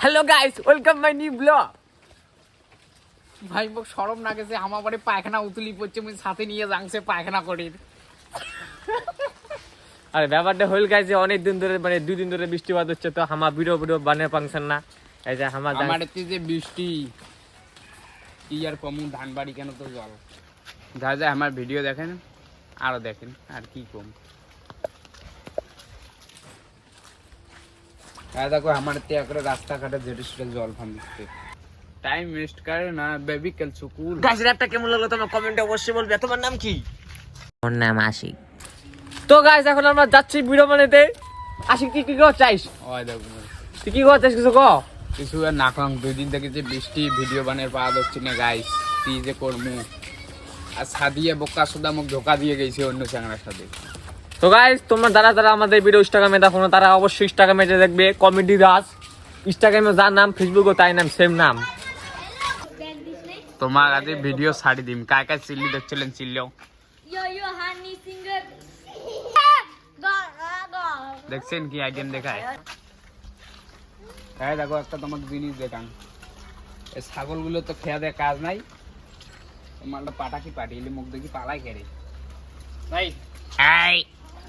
Hello guys welcome my new blog ভাই মোক সরম না গেছে আমার বাড়ি পায়খানা উতুলি পড়ছে মুই সাথে নিয়ে যাংছে পায়খানা করি আরে ব্যাপারটা হইল গাইছে অনেক দিন ধরে মানে দুই দিন ধরে বৃষ্টিপাত হচ্ছে তো আমার ভিডিও ভিডিও বানিয়ে পাংছেন না। এই যে আমার আমার যে বৃষ্টি। কি আর কমু ধান বাড়ি কেন তো জল যা যা আমার ভিডিও দেখেন আরও দেখেন আর কি কম। দেখো আমার তে একরে রাস্তাঘাটে যেটা সেটা জল ফান দিচ্ছে। টাইম ওয়েস্ট করে না বেবি কাল সুকুল গাইস র্যাপটা কেমন লাগল তোমার কমেন্টে অবশ্যই বলবে। তোমার নাম কি? ওর নাম আশিক। তো গাইস এখন আমরা যাচ্ছি ভিডিও বানাতে। আশিক তুই কি কর চাইস ওই দেখো তুই কি কর চাইস কিছু কর কিছু আর না খাম দুই দিন থেকে যে বৃষ্টি ভিডিও বানিয়ে পাওয়া যাচ্ছে না গাইস কি যে করমু? আর সাদিয়ে বোকা সুদা মুখ ধোকা দিয়ে গেছে অন্য চ্যাংড়ার সাথে। তো গাইস তোমরা যারা যারা আমাদের ভিডিও ইনস্টাগ্রামে দেখো না তারা অবশ্যই ইনস্টাগ্রামে দেখবে কমেডি দাস ইনস্টাগ্রামে যার নাম ফেসবুকও তাই নাম সেম নাম। তোমার আগে ভিডিও ছাড়ি দিম। কায় কায় চিল্লি দেখছিলেন চিল্লিও. দেখছেন কি আইটেম দেখায়? হ্যাঁ দেখো একটা তোমাকে জিনিস দেখান। এই ছাগলগুলো তো খেয়া দেয় কাজ নাই। তোমারটা পাটাকি পাঠিয়ে মুখ দেখি পালাই খেরে ভাই।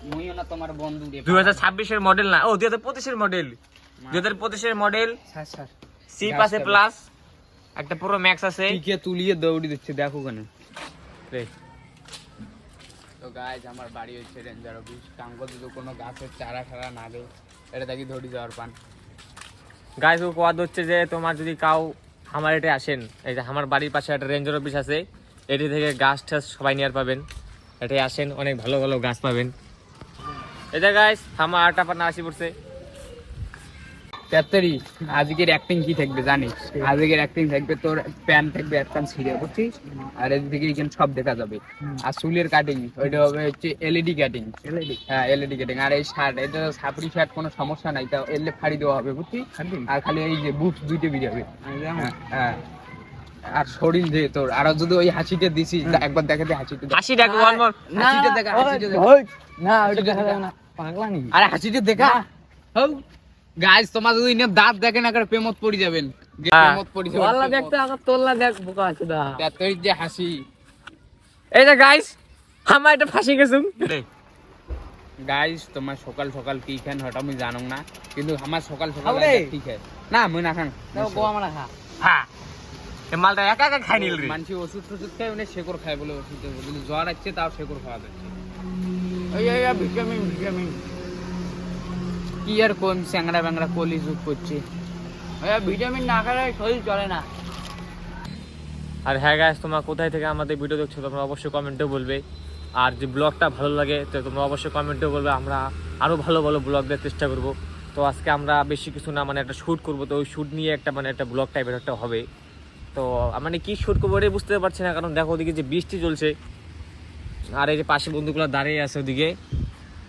মুইও না তোমার বন্ধু রে দুই হাজার ছাব্বিশের মডেল না। ও দুই হাজার পঁচিশের মডেল দুই হাজার পঁচিশের মডেল স্যার স্যার। সিপ আছে প্লাস একটা পুরো ম্যাক্স আছে। টিকে তুলিয়ে দৌড়ি দিচ্ছে দেখো কেন রে। তো গাছ আমার বাড়ি হচ্ছে রেঞ্জার অফিস কাঙ্ক যদি কোনো গাছের চারা ঠারা না দেয় এটা দেখি ধরি যাওয়ার পান। গাইস ও কোয়াদ হচ্ছে যে তোমার যদি কাউ আমার এটা আসেন এই যে আমার বাড়ির পাশে একটা রেঞ্জার অফিস আছে এটি থেকে গাছ টাছ সবাই নিয়ে পাবেন। এটাই আসেন অনেক ভালো ভালো গাছ পাবেন। এটা গাইস আমার আটটা পান্না আসি পড়ছে। তেত্তারি আজকের অ্যাক্টিং কি থাকবে জানিস? আজকের অ্যাক্টিং থাকবে তোর প্যান থাকবে এক কান ছিঁড়ে বুঝছিস? আর এদিকে এখানে সব দেখা যাবে। আর চুলের কাটিং ওইটা হবে হচ্ছে এলইডি কাটিং হ্যাঁ এলইডি কাটিং আর এই শার্ট এটা সাপড়ি শার্ট কোনো সমস্যা নাই তা এলে ফাড়ি দেওয়া হবে বুঝছিস? আর খালি এই যে বুট দুইটা বেরিয়ে হ্যাঁ, হ্যাঁ। আর শরীর যে তোর আর যদি ওই হাসিটা দিছিস একবার দেখাতে হাসিটা। দেখ। হাসিটা দেখা হাসিটা দেখা। না ওটা দেখা না। পাগলা নি আরে হাসিটা দেখা। হও। গাইস তোমার যদি ইনে দাঁত দেখেন একবার প্রেমত পড়ে যাবেন। হ্যাঁ। প্রেমত পড়ে যাবেন আল্লাহ দেখতে আগে তোল্লা দেখ বোকা আছে দা। যে হাসি। এই যে গাইস আমার এটা ফাঁসি গেছুম গাইস তোমার সকাল সকাল কি খান হঠাৎ আমি জানো না কিন্তু আমার সকাল সকাল। ঠিক আছে না মুই না খান। গোয়া মারা খা। হ্যাঁ। মালটা একা একা খাই নিল রে। মানসি ওষুধ টষুধ খায় উনি শেকড় খায় বলে ওষুধ কিন্তু জ্বর আসছে তাও শেকড় খাওয়া যাচ্ছে। ভিটামিন ভিটামিন কি আর কোন স্যাংরা ব্যাংরা কলি যুগ করছে? ভিটামিন না খেলে শরীর চলে না। আর হ্যাঁ গাইস তোমরা কোথায় থেকে আমাদের ভিডিও দেখছ তোমরা অবশ্যই কমেন্টে বলবে। আর যে ব্লগটা ভালো লাগে তো তোমরা অবশ্যই কমেন্টে বলবে। আমরা আরও ভালো ভালো ব্লগ দেওয়ার চেষ্টা করব। তো আজকে আমরা বেশি কিছু না মানে একটা শ্যুট করব। তো ওই শ্যুট নিয়ে একটা মানে একটা ব্লগ টাইপের একটা হবে। তো মানে কি শ্যুট করব এটাই বুঝতে পারছি না। কারণ দেখো ওদিকে যে বৃষ্টি চলছে আর এই যে পাশে বন্ধুগুলো দাঁড়িয়ে আছে ওদিকে।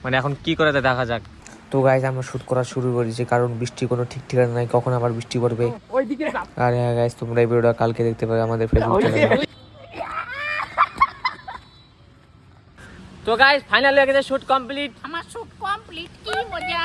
মানে এখন কি করে দেখা যাক। তো গাইজ আমরা শুট করা শুরু করেছি কারণ বৃষ্টি কোনো ঠিক ঠিকানা নাই কখন আবার বৃষ্টি পড়বে? আর হ্যাঁ গাইজ তোমরা এই ভিডিওটা কালকে দেখতে পাবে আমাদের ফেসবুক চ্যানেলে তো গাইস ফাইনালি গেছে শ্যুট কমপ্লিট আমার শুট কমপ্লিট কি মজা।